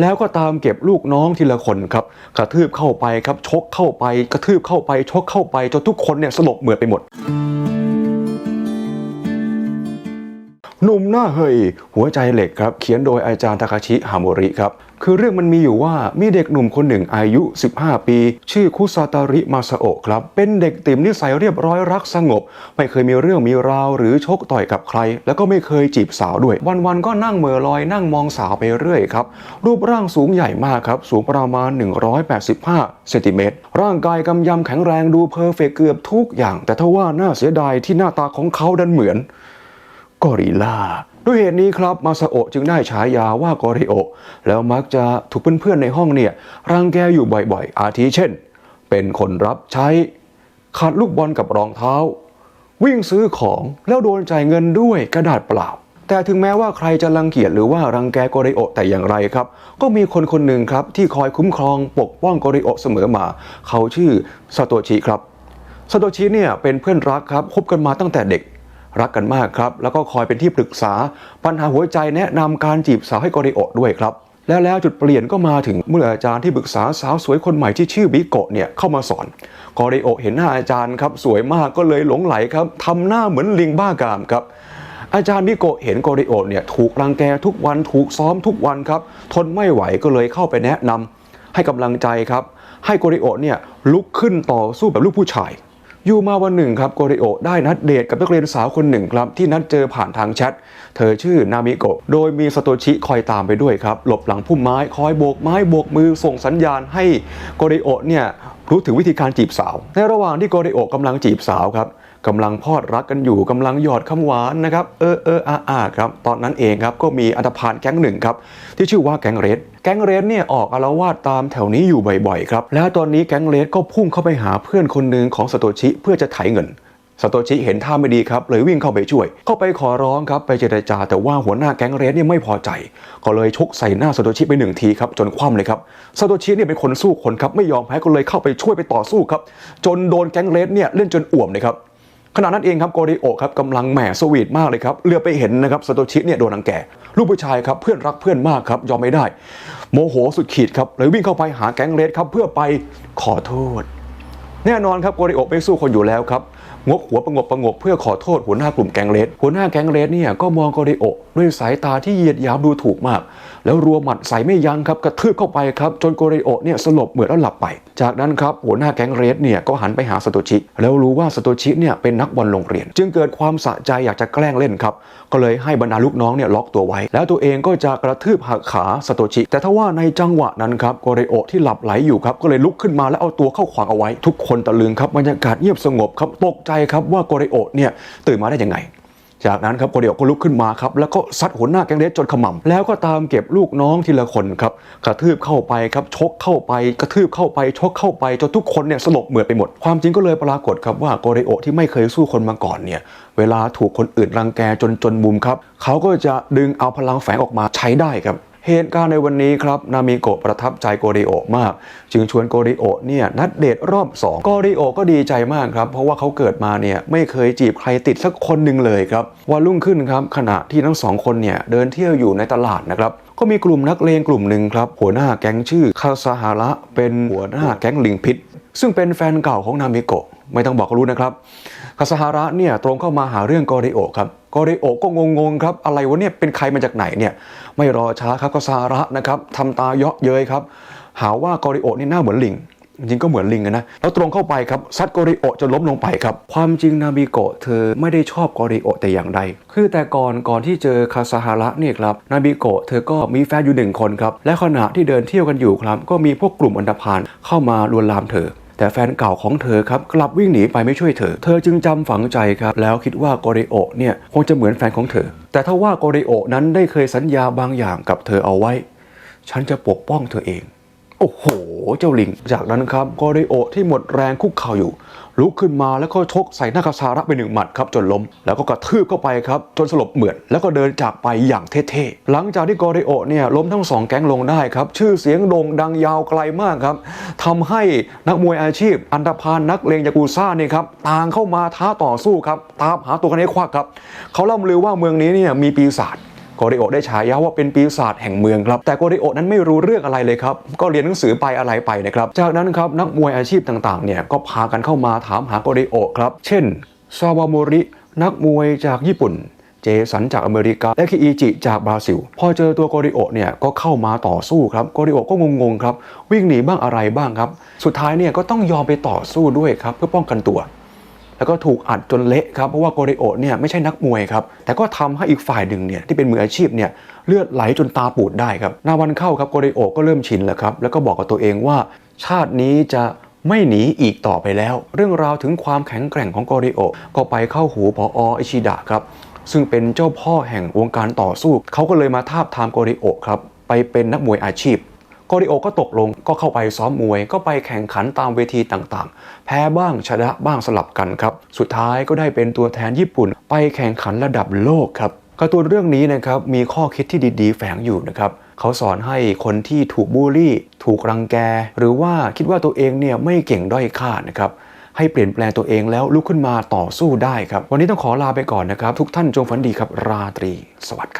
แล้วก็ตามเก็บลูกน้องทีละคนครับกระทืบเข้าไปครับชกเข้าไป กระทืบเข้าไปชกเข้าไปจนทุกคนเนี่ยสลบเหมือดไปหมด หนุ่มหน้าเฮยหัวใจเหล็กครับเขียนโดยอาจารย์ทาคาชิฮาโมริครับคือเรื่องมันมีอยู่ว่ามีเด็กหนุ่มคนหนึ่งอายุ 15 ปี ชื่อคุซาตาริมาซาโอะครับ เป็นเด็กติ่มนิสัยเรียบร้อยรักสงบ ไม่เคยมีเรื่องมีราวหรือชกต่อยกับใคร แล้วก็ไม่เคยจีบสาวด้วย วันๆก็นั่งเม่อลอยนั่งมองสาวไปเรื่อยครับ รูปร่างสูงใหญ่มากครับ สูงประมาณ 185เซนติเมตรร่างกายกำยำแข็งแรงดูเพอร์เฟกเกือบทุกอย่าง แต่ทว่าน่าเสียดายที่หน้าตาของเขาดันเหมือน กอริลลาด้วยเหตุนี้ครับมาซาโอะจึงได้ฉายาว่ากอริโอ แล้วมักจะถูกเพื่อนๆในห้องเนี่ยรังแกอยู่บ่อยๆ อาทิเช่น เป็นคนรับใช้ขาดลูกบอลกับรองเท้า วิ่งซื้อของแล้วโดนจ่ายเงินด้วยกระดาษเปล่า แต่ถึงแม้ว่าใครจะรังเกียจหรือว่ารังแกโกริโอแต่อย่างไรครับ ก็มีคนคนหนึ่งครับที่คอยคุ้มครองปกป้องโกริโอเสมอมา เขาชื่อซาโตชิครับซาโตชิเนี่ยเป็นเพื่อนรักครับคบกันมาตั้งแต่เด็ก รักกันมากครับ แล้วก็คอยเป็นที่ปรึกษา ปัญหาหัวใจแนะนำการจีบสาวให้โกริโอด้วยครับ แล้วแล้วจุดเปลี่ยนก็มาถึงเมื่ออาจารย์ที่ปรึกษาสาวสวยคนใหม่ที่ชื่อบิโกะเนี่ยเข้ามาสอนโกริโอเห็นหน้าอาจารย์ครับสวยมากก็เลยหลงไหลครับทำหน้าเหมือนลิงบ้ากามครับอาจารย์มิโกะเห็นโกริโอเนี่ยถูกรังแกทุกวันถูกซ้อมทุกวันครับ ทนไม่ไหวก็เลยเข้าไปแนะนำให้กำลังใจครับ ให้โกริโอเนี่ยลุกขึ้นต่อสู้แบบลูกผู้ชาย อยู่มาวันหนึ่งครับโกริโอได้นัดเดทกับนักเรียนสาวคนหนึ่งครับที่นัดเจอผ่านทางแชท เธอชื่อนามิโกะโดยมีสโตชิคอยตามไปด้วยครับ หลบหลังพุ่มไม้คอยโบกไม้โบกมือส่งสัญญาณให้โกริโอเนี่ยรู้ถึงวิธีการจีบสาว ในระหว่างที่โกริโอกำลังจีบสาวครับ กำลังพอดรักกันอยู่กำลังหยอดคำหวานนะครับเออเอออาอาครับตอนนั้นเองครับก็มีอันธพาลแก๊งหนึ่งครับที่ชื่อว่าแก๊งเรดแก๊งเรดเนี่ยออกอาละวาดตามแถวนี้อยู่บ่อยๆครับแล้วตอนนี้แก๊งเรดก็พุ่งเข้าไปหาเพื่อนคนหนึ่งของสโตชิเพื่อจะไถเงินสโตชิเห็นท่าไม่ดีครับเลยวิ่งเข้าไปช่วย เข้าไปขอร้องครับไปเจรจา แต่ว่าหัวหน้าแก๊งเรดเนี่ยไม่พอใจ ก็เลยชกใส่หน้าสโตชิไปหนึ่งทีครับจนคว่ำเลยครับสโตชิเนี่ยเป็นคนสู้คนครับไม่ยอมแพ้ก็เลยเข้าไปช่วยไปต่อสู้ครับจนโดนแก๊งเรดเนี่ยเล่นจนอ่วมเลยครับ ขณะนั้นเองครับโกริโอครับกำลังแหมสวีทมากเลยครับเลือไปเห็นนะครับสโตชิเนี่ยโดนรังแกลูกผู้ชายครับเพื่อนรักเพื่อนมากครับยอมไม่ได้ โมโหสุดขีดครับเลยวิ่งเข้าไปหาแก๊งเรดครับเพื่อไปขอโทษ แน่นอนครับโกริโอไม่สู้คนอยู่แล้วครับ งกหัวประงบประงบเพื่อขอโทษหัวหน้ากลุ่มแก๊งเรดหัวหน้าแก๊งเรดเนี่ยก็มองโกริโอด้วยสายตาที่เหยียดหยามดูถูกมาก แล้วรัวหมัดใส่ไม่ยั้งครับกระทืบเข้าไปครับจนโกริโอเนี่ยสลบเหมือนแล้วหลับไป จากนั้นครับหัวหน้าแก๊งเรดเนี่ยก็หันไปหาสโตชิ แล้วรู้ว่าสโตชิเนี่ยเป็นนักบอลโรงเรียน จึงเกิดความสะใจอยากจะแกล้งเล่นครับก็เลยให้บรรดาลูกน้องเนี่ยล็อกตัวไว้ แล้วตัวเองก็จะกระทืบหักขาสโตชิ แต่ถ้าว่าในจังหวะนั้นครับโกริโอที่หลับไหลอยู่ครับก็เลยลุกขึ้นมาแล้วเอาตัวเข้าขวางเอาไว้ ทุกคนตะลึงครับบรรยากาศเงียบสงบครับตกใจครับว่าโกริโอเนี่ยตื่นมาได้ยังไง จากนั้นครับโกริโอก็ลุกขึ้นมาครับแล้วก็ซัดหัวหน้าแก๊งเรดจนขมำแล้วก็ตามเก็บลูกน้องทีละคนครับกระทืบเข้าไปครับชกเข้าไป กระทืบเข้าไปชกเข้าไปจนทุกคนเนี่ยสลบเหมือดไปหมด ความจริงก็เลยปรากฏครับว่าโกริโอที่ไม่เคยสู้คนมาก่อนเนี่ยเวลาถูกคนอื่นรังแกจนจนมุมครับ เขาก็จะดึงเอาพลังแฝงออกมาใช้ได้ครับ เหตุการณ์ในวันนี้ครับนามิโกะประทับใจโกริโอมาก จึงชวนโกริโอเนี่ยนัดเดทรอบ2โกริโอก็ดีใจมากครับ เพราะว่าเขาเกิดมาเนี่ยไม่เคยจีบใครติดสักคนหนึ่งเลยครับวันรุ่งขึ้นครับขณะที่ทั้งสองคนเนี่ยเดินเที่ยวอยู่ในตลาดนะครับก็มีกลุ่มนักเลงกลุ่มหนึ่งครับ หัวหน้าแก๊งชื่อคาซาฮาระเป็นหัวหน้าแก๊งลิงพิษ ซึ่งเป็นแฟนเก่าของนามิโกะไม่ต้องบอกก็รู้นะครับคาซาฮาระเนี่ยตรงเข้ามาหาเรื่องโกริโอครับ โกริโอก็งงๆครับอะไรวะเนี่ยเป็นใครมาจากไหนเนี่ยไม่รอช้าครับคาซาระนะครับทำตาเยาะเย้ยครับหาว่าโกริโอนี่หน้าเหมือนลิงจริงก็เหมือนลิงนะแล้วตรงเข้าไปครับซัดโกริโอจนล้มลงไปครับ ความจริงนาบิโกะเธอไม่ได้ชอบโกริโอแต่อย่างใด คือแต่ก่อนก่อนที่เจอคาซาฮาระเนี่ยครับนาบิโกะเธอก็มีแฟนอยู่หนึ่งคนครับ และขณะที่เดินเที่ยวกันอยู่ครับ ก็มีพวกกลุ่มอันธพาลเข้ามาลวนลามเธอ แต่แฟนเก่าของเธอครับกลับวิ่งหนีไปไม่ช่วยเธอ เธอจึงจำฝังใจครับ แล้วคิดว่าโกริโอเนี่ยคงจะเหมือนแฟนของเธอ แต่ถ้าว่าโกริโอนั้นได้เคยสัญญาบางอย่างกับเธอเอาไว้ ฉันจะปกป้องเธอเอง โอ้โห เจ้าลิง จากนั้นครับโกริโอที่หมดแรงคุกเข่าอยู่ ลุกขึ้นมาแล้วก็ชกใส่หน้าคาซาระไปหนึ่งหมัดครับจนล้ม แล้วก็กระทืบเข้าไปครับจนสลบเหมือน แล้วก็เดินจากไปอย่างเท่ๆ หลังจากที่โกริโอเนี่ยล้มทั้งสองแก๊งลงได้ครับ ชื่อเสียงโด่งดังยาวไกลมากครับทำให้นักมวยอาชีพ อันธพาลนักเลงยากูซ่านี่ครับต่างเข้ามาท้าต่อสู้ครับตามหาตัวกันให้ควักครับเขาล่ำลือว่าเมืองนี้เนี่ยมีปีศาจ โกริโอได้ฉายาว่าเป็นปีศาจแห่งเมืองครับ แต่โกริโอนั้นไม่รู้เรื่องอะไรเลยครับ ก็เรียนหนังสือไปอะไรไปนะครับ จากนั้นครับนักมวยอาชีพต่างๆ เนี่ยก็พากันเข้ามาถามหาโกริโอครับ เช่นซาวาโมริ นักมวยจากญี่ปุ่นเจสันจากอเมริกาและคิอิจิจากบราซิล พอเจอตัวโกริโอเนี่ยก็เข้ามาต่อสู้ครับโกริโอก็งงๆครับวิ่งหนีบ้างอะไรบ้างครับ สุดท้ายเนี่ยก็ต้องยอมไปต่อสู้ด้วยครับเพื่อป้องกันตัว แล้วก็ถูกอัดจนเละครับเพราะว่าโกริโอเนี่ยไม่ใช่นักมวยครับแต่ก็ทำให้อีกฝ่ายหนึ่งเนี่ยที่เป็นมืออาชีพเนี่ยเลือดไหลจนตาปูดได้ครับนาวันเข้าครับโกริโอก็เริ่มชินแล้วครับแล้วก็บอกกับตัวเองว่า ชาตินี้จะไม่หนีอีกต่อไปแล้ว เรื่องราวถึงความแข็งแกร่งของโกริโอก็ไปเข้าหูพออิชิดะครับซึ่งเป็นเจ้าพ่อแห่งวงการต่อสู้ เขาก็เลยมาทาบทามโกริโอครับไปเป็นนักมวยอาชีพ โกริโอก็ตกลงก็เข้าไปซ้อมมวย ก็ไปแข่งขันตามเวทีต่างๆ แพ้บ้างชนะบ้างสลับกันครับ สุดท้ายก็ได้เป็นตัวแทนญี่ปุ่น ไปแข่งขันระดับโลกครับการ์ตูนเรื่องนี้นะครับมีข้อคิดที่ดีๆ แฝงอยู่นะครับเขาสอนให้คนที่ถูกบูลลี่ ถูกรังแก หรือว่าคิดว่าตัวเองเนี่ยไม่เก่งด้อยค่านะครับให้เปลี่ยนแปลงตัวเองแล้วลุกขึ้นมาต่อสู้ได้ครับ วันนี้ต้องขอลาไปก่อนนะครับ ทุกท่านจงฝันดีครับ ราตรี สวัสดีครับ